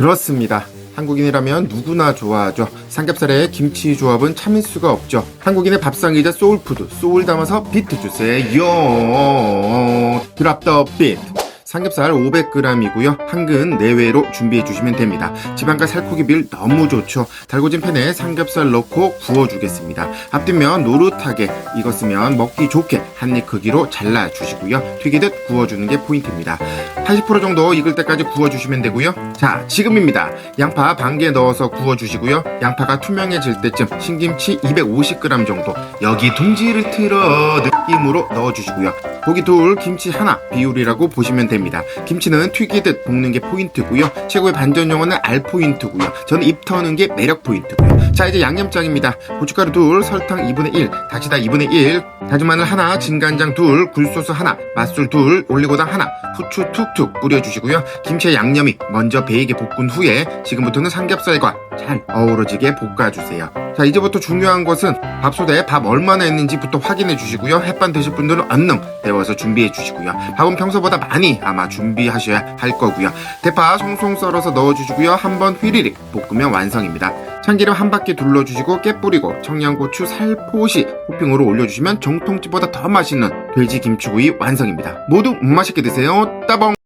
그렇습니다. 한국인이라면 누구나 좋아하죠. 삼겹살에 김치 조합은 참을 수가 없죠. 한국인의 밥상이자 소울푸드, 소울 담아서 비트 주세요. 드랍 더 비트. 삼겹살 500g이고요. 한근 내외로 준비해 주시면 됩니다. 지방과 살코기 비율 너무 좋죠. 달궈진 팬에 삼겹살 넣고 구워주겠습니다. 앞뒷면 노릇하게 익었으면 먹기 좋게 한 입 크기로 잘라 주시고요. 튀기듯 구워주는 게 포인트입니다. 80% 정도 익을 때까지 구워주시면 되고요. 자, 지금입니다. 양파 반개 넣어서 구워주시고요. 양파가 투명해질 때쯤 신김치 250g 정도 여기 둥지를 틀어 느낌으로 넣어주시고요. 고기 둘, 김치 하나 비율이라고 보시면 됩니다. 김치는 튀기듯 볶는 게 포인트고요. 최고의 반전 용어는 알 포인트고요. 저는 입 터는 게 매력 포인트고요. 자, 이제 양념장입니다. 고춧가루 둘, 설탕 2분의 1, 다시다 2분의 1, 다진 마늘 하나, 진간장 둘, 굴소스 하나, 맛술 둘, 올리고당 하나, 후추 툭툭 뿌려주시고요. 김치의 양념이 먼저 배이게 볶은 후에 지금부터는 삼겹살과 잘 어우러지게 볶아주세요. 자, 이제부터 중요한 것은 밥솥에 밥 얼마나 했는지부터 확인해 주시고요. 햇반 드실 분들은 얼른 데워서 준비해 주시고요. 밥은 평소보다 많이 아마 준비하셔야 할 거고요. 대파 송송 썰어서 넣어주시고요. 한번 휘리릭 볶으면 완성입니다. 참기름 한 바퀴 둘러주시고 깨 뿌리고 청양고추 살포시 토핑으로 올려주시면 정통집보다 더 맛있는 돼지 김치구이 완성입니다. 모두 맛있게 드세요. 따봉!